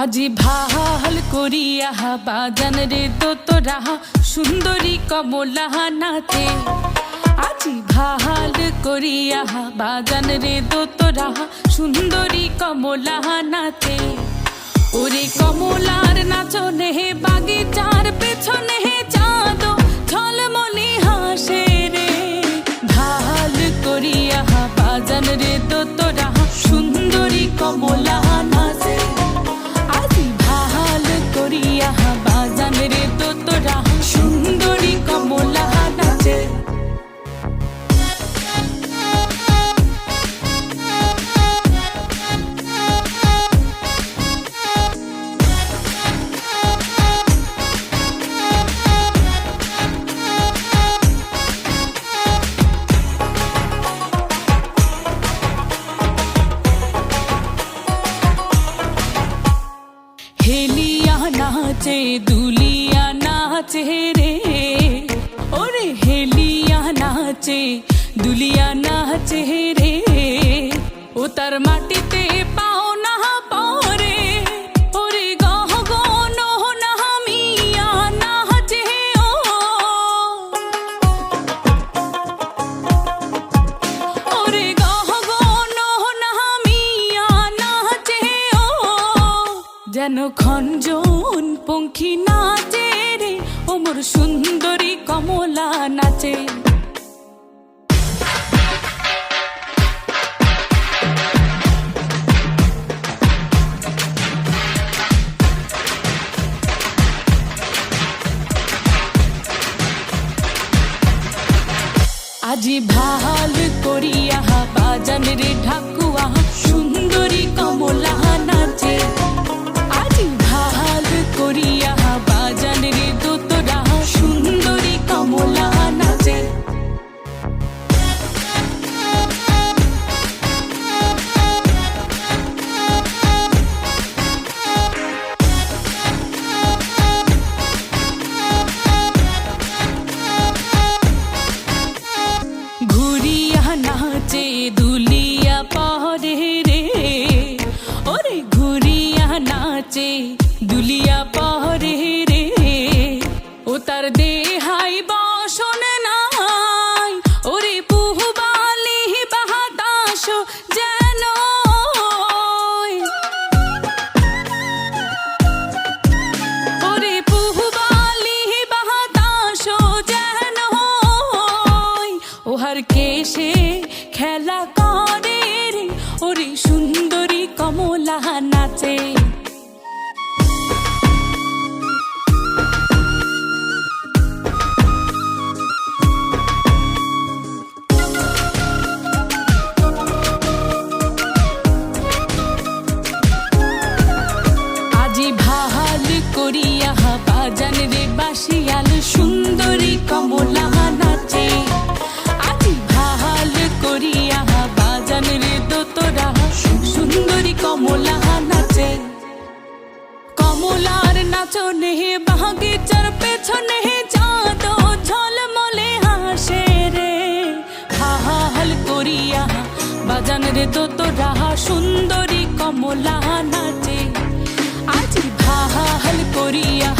আজি ভালো করিয়া বাজান রে তো তোরা। সুন্দরী কমলা নাচে আজি ভালো করিয়া বাজান রে তো তোরা। সুন্দরী কমলা নাচে ওরে কমলার নাচনে বাগিচার, পেছনে চাঁদ। ঝলমলি হাসে রে হেলিয়া নাচে দুলিয়া নাচে রে ওরে হেলিয়া নাচে দুলিয়া নাচে যেন খঞ্জন পঙ্খী নাচে রে, ও মোর সুন্দরী কমলা নাচে। আজি ভালো করিয়া বাজান রে ঢাকুয়া, সুন্দরী কমলা কেশে খেলা করে রে। ওরে সুন্দরী কমলা নাচে। করিয়া বাজান রে বাসিয়াল পিছনে বাগিচার পেছনে চাঁদ ঝলমলে হাসে রে। হাহা হাল করিয়া বাজান রে তো তো রাহা সুন্দরী কমলা নাচে। আজ হাহা হাল করিয়া